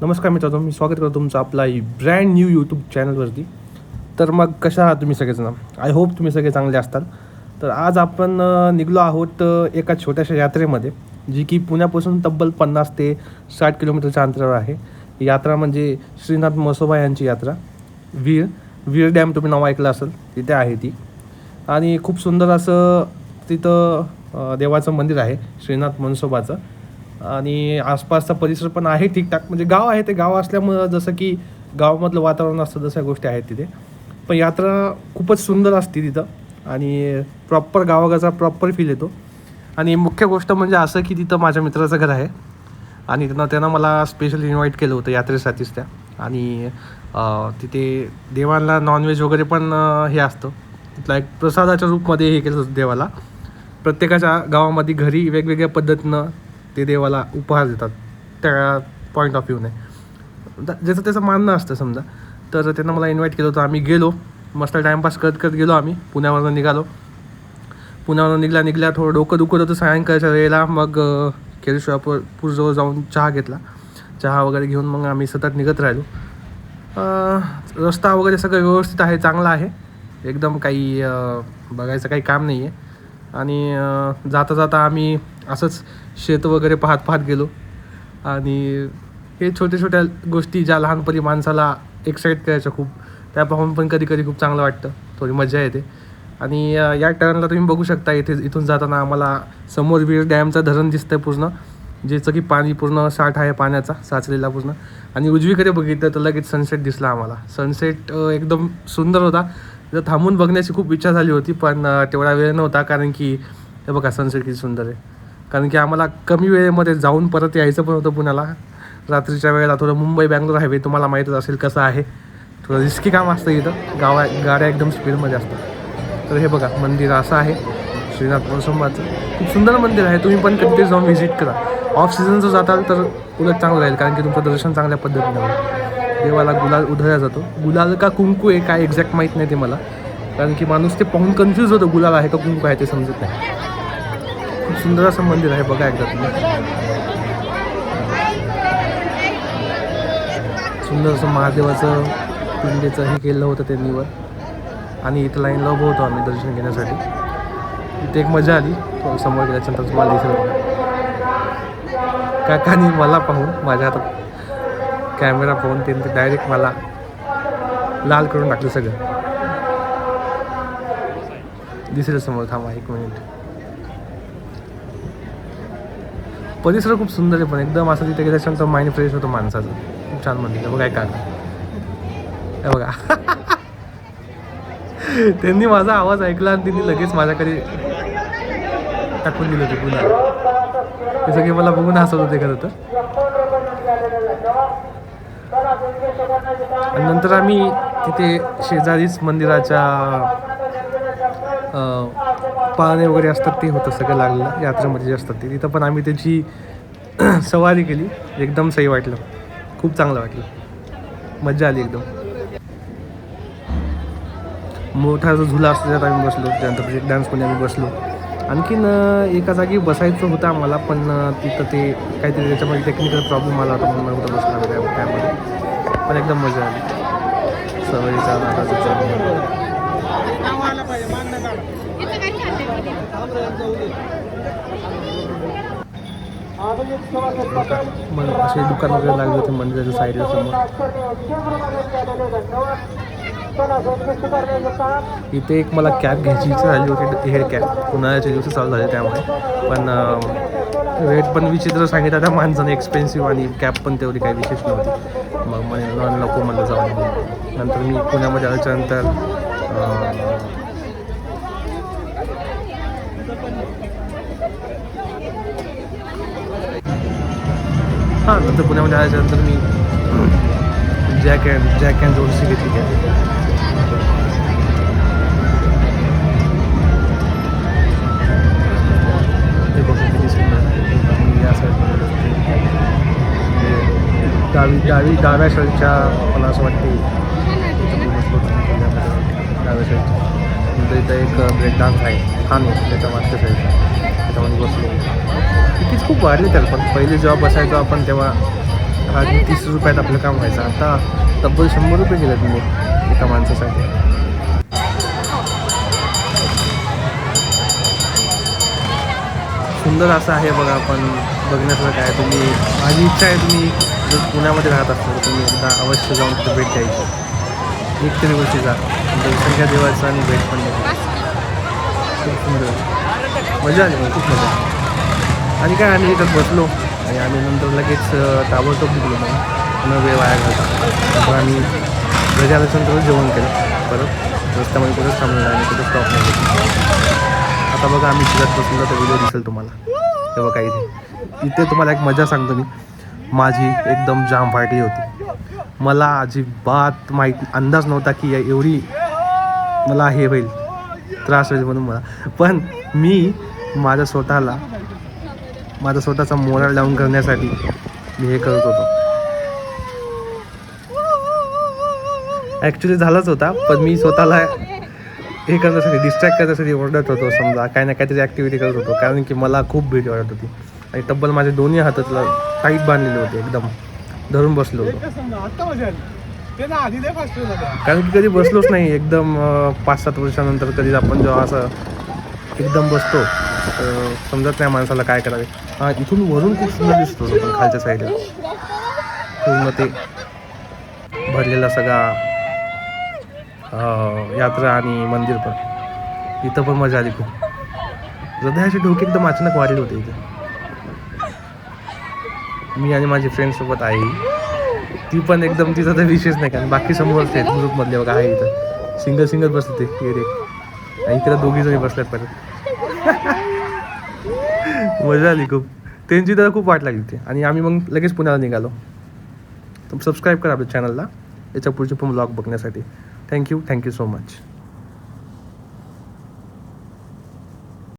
नमस्कार मित्रांनो मी स्वागत करतो तुमचं आपला ब्रँड न्यू यूट्यूब चॅनलवरती तर मग कशा आहात तुम्ही सगळेजण? आय होप तुम्ही सगळे चांगले असताल. तर आज आपण निघलो आहोत एका छोट्याशा यात्रेमध्ये जी की पुण्यापासून तब्बल पन्नास ते साठ किलोमीटरच्या अंतरावर आहे. यात्रा म्हणजे श्रीनाथ मसोबा यांची यात्रा. वीर वीर डॅम तुम्ही नाव ऐकलं असेल तिथे आहे ती. आणि खूप सुंदर असं तिथं देवाचं मंदिर आहे श्रीनाथ मनसोबाचं. आणि आसपासचा परिसर पण आहे ठीकठाक. म्हणजे गाव आहे ते गाव असल्यामुळं जसं की गावामधलं वातावरण असतं जशा गोष्टी आहेत तिथे. पण यात्रा खूपच सुंदर असते तिथं. आणि प्रॉपर गावागाचा प्रॉपर फील येतो. आणि मुख्य गोष्ट म्हणजे असं की तिथं माझ्या मित्राचं घर आहे. आणि त्यांना त्यांना मला स्पेशल इन्व्हाइट केलं होतं यात्रेसाठीच त्या. आणि तिथे देवाला नॉनव्हेज वगैरे पण हे असतं. तिथला एक प्रसादाच्या रूपमध्ये हे केलं होतं देवाला. प्रत्येकाच्या गावामध्ये घरी वेगवेगळ्या पद्धतीनं ते देवाला उपहार देतात त्या पॉईंट ऑफ व्ह्यूने ज्याचं त्याचं मानणं असतं समजा. तर त्यांना मला इन्व्हाइट केलं होतं. आम्ही गेलो. मस्त टाईमपास करत करत गेलो आम्ही. पुण्यावरनं निघालो. पुण्यावरून निघल्या निघल्या थोडं डोकं दुखत होतं. सायंकाळच्या वेळेला मग केरेश्वरपूर पूरजवळ जाऊन चहा घेतला. चहा वगैरे घेऊन मग आम्ही सतत निघत राहिलो. रस्ता वगैरे सगळं व्यवस्थित आहे. चांगला आहे. एकदम काही बघायचं काही काम नाही आहे आणि जाता जाता आम्ही असंच शेत वगैरे पाहत पाहत गेलो. आणि हे छोट्या छोट्या गोष्टी ज्या लहानपणी माणसाला एक्साईट करायच्या खूप त्या पाहून पण कधी कधी खूप चांगलं वाटतं. थोडी मजा येते. आणि या टर्नला तुम्ही बघू शकता इथे इथून जाताना आम्हाला समोर वीर डॅमचं धरण दिसतं आहे पूर्ण. ज्याचं की पाणी पूर्ण साठ आहे पाण्याचा साचलेला पूर्ण. आणि उजवीकडे बघितलं तर लगेच सनसेट दिसला आम्हाला. सनसेट एकदम सुंदर होता. तर थांबून बघण्याची खूप इच्छा झाली होती पण तेवढा वेळ नव्हता कारण की हे बघा सनसेट किती सुंदर आहे. कारण की आम्हाला कमी वेळेमध्ये जाऊन परत यायचं पण होतं पुण्याला. रात्रीच्या वेळेला थोडं मुंबई बँगलोर हायवे तुम्हाला माहीतच असेल कसं आहे. थोडं रिस्की काम असतं इथं. गावा गाड्या एकदम स्पीडमध्ये असतात. तर हे बघा मंदिर असं आहे. श्रीनाथ नरसिंहाचं खूप सुंदर मंदिर आहे. तुम्ही पण कधीतरी जाऊन व्हिजिट करा. ऑफ सीझन जर जाताल तर उलट चांगलं राहील. कारण की तुमचं दर्शन चांगल्या पद्धतीने होईल. देवाला गुलाल उधळला जातो. गुलाल का कुंकू आहे काय एक्झॅक्ट माहीत नाही ते मला. कारण की माणूस ते पाहून कन्फ्यूज होतो गुलाल आहे का कुंकू आहे ते समजत नाही. खूप सुंदर असं मंदिर आहे बघा एकदा तुम्ही. सुंदर असं महादेवाचं पिंडीचं हे केलं होतं त्यांनीवर आणि इथं लाईन उभं होतो आम्ही दर्शन घेण्यासाठी. इथे एक मजा आली. समोर गेल्याच्यानंतर तुम्हाला दिसेल बघा. काकानी मला पाहून माझ्या हातात कॅमेरा पाहून त्यांनी डायरेक्ट मला लाल करून टाकलं सगळं. दिसेल समोर थांबा एक मिनिट परिसर खूप सुंदर आहे पण एकदम असं तिथे गेल्याच्यानंतर माइंड फ्रेश होतो माणसाचं. खूप छान मंदिर बघा काय बघा. त्यांनी माझा आवाज ऐकला आणि त्यांनी लगेच माझ्याकडे टाकून दिलं होते पुन्हा. ते सगळे मला बघून हसत होते खरं तर. आणि नंतर आम्ही तिथे शेजारीच मंदिराच्या पाळणे वगैरे असतात ते होतं सगळं लागलेलं यात्रेमध्ये जे असतात ते. तिथं पण आम्ही त्याची सवारी केली एकदम सही वाटलं. खूप चांगलं वाटलं. मजा आली एकदम. मोठा जो झुला असतो त्यात आम्ही बसलो. त्यानंतर ब्रेक डान्समध्ये आम्ही बसलो. आणखीन एका जागी बसायचं होतं आम्हाला पण तिथं ते काहीतरी त्याच्यामध्ये टेक्निकल प्रॉब्लेम आला होता म्हणून होतं बसणार त्यामध्ये. पण एकदम मजा आली. सवारीचा मग असे दुकान वगैरे लागले होते मंदिराच्या साईडला समोर. इथे एक मला कॅब घ्यायची इच्छा झाली होती. हेड कॅब उन्हाळ्याच्या दिवशी चालू झाले त्यामुळे. पण रेट पण विचित्र सांगितलं. त्या माणसाने एक्सपेन्सिव्ह आणि कॅब पण तेवढी काही विशेष नव्हती. मग मला नको म्हणलं जाऊन नंतर मी पुण्यामध्ये आल्याच्यानंतर हां नंतर पुण्यामध्ये आल्याच्यानंतर मी जॅक अँड जॅक अँड जोडशी घेतली कॅब ते किती आहे. डावी डावी डाव्या साईडच्या मला असं वाटते डाव्या साईडच्या नंतर म्हणजे इथं एक ब्रेक डान्स आहे. ठाणे त्याच्या मागच्या साईडला त्याच्यामध्ये बसलो. तिकीट खूप वाढले त्याला पण पहिले जेव्हा बसायचो आपण तेव्हा हा तीस रुपयात आपलं काम व्हायचं आता तब्बल शंभर रुपये गेले तुम्ही एका माणसासाठी. सुंदर असं आहे बघा आपण बघण्यासारखं काय तुम्ही माझी इच्छा आहे तुम्ही जर पुण्यामध्ये राहत असाल तर तुम्ही एकदा अवश्य जाऊन तिथे भेट द्यायची. एक तरी गोष्टी जा. दर्शन घ्या देवाचं आणि भेट पण द्यायची. मजा आली मला खूप मजा आणि काय आम्ही इथं बसलो आणि आम्ही नंतर लगेच ताबडतोब निघलो मग. न वेळ वाया घालता. तर आम्ही घरी आल्यानंतर जेवण केलं. परत रस्त्यामध्ये कुठंच थांबलो आणि कुठं स्टॉप नाही आता बघा आम्ही फिरत बसलो तर व्हिडिओ दिसेल तुम्हाला. तेव्हा काही नाही इथे तुम्हाला एक मजा सांगतो मी. माझी एकदम जाम फाटली होती. मला अजिबात माहीत अंदाज नव्हता की या- एवढी मला हे होईल. त्रास होईल म्हणून मला पण मी माझ्या स्वतःला माझा स्वतःचा मोराल डाऊन करण्यासाठी मी हे करत होतो. ॲक्च्युली झालाच होता पण मी स्वतःला हे करण्यासाठी डिस्ट्रॅक्ट करण्यासाठी ओरडत होतो. समजा काही ना काहीतरी ॲक्टिव्हिटी करत होतो. कारण की मला खूप भीती वाटत होती. आणि तब्बल माझ्या दोन्ही हातातला टाईट बांधलेले होते एकदम धरून बसलो होतो. कारण की कधी बसलोच नाही एकदम पाच सात वर्षानंतर कधी आपण जेव्हा असं एकदम बसतो तर समजत नाही माणसाला काय करावे. हां इथून वरून खूप सुंदर दिसतो पण खालच्या साईडला पूर्ण ते भरलेला सगळा यात्रा आणि मंदिर पण. इथं पण मजा आली खूप. हृदयाचे डोके एकदम अचानक वाढले होते इथे. मी आणि माझी फ्रेंडसोबत आहे. ती पण एकदम तिचा तर विशेष नाही कारण बाकी समोरचे आहेत ग्रुपमधले बघा आहे इथं. सिंगल सिंगल बसले ते येडे आणि इकडे दोघी जणी बसल्यात परत. मजा आली खूप. त्यांची तर खूप वाट लागली ते आणि आम्ही मग लगेच पुण्याला निघालो. तर सबस्क्राईब करा आपल्या चॅनलला याच्या पुढचे पण ब्लॉग बघण्यासाठी. Thank you thank you so much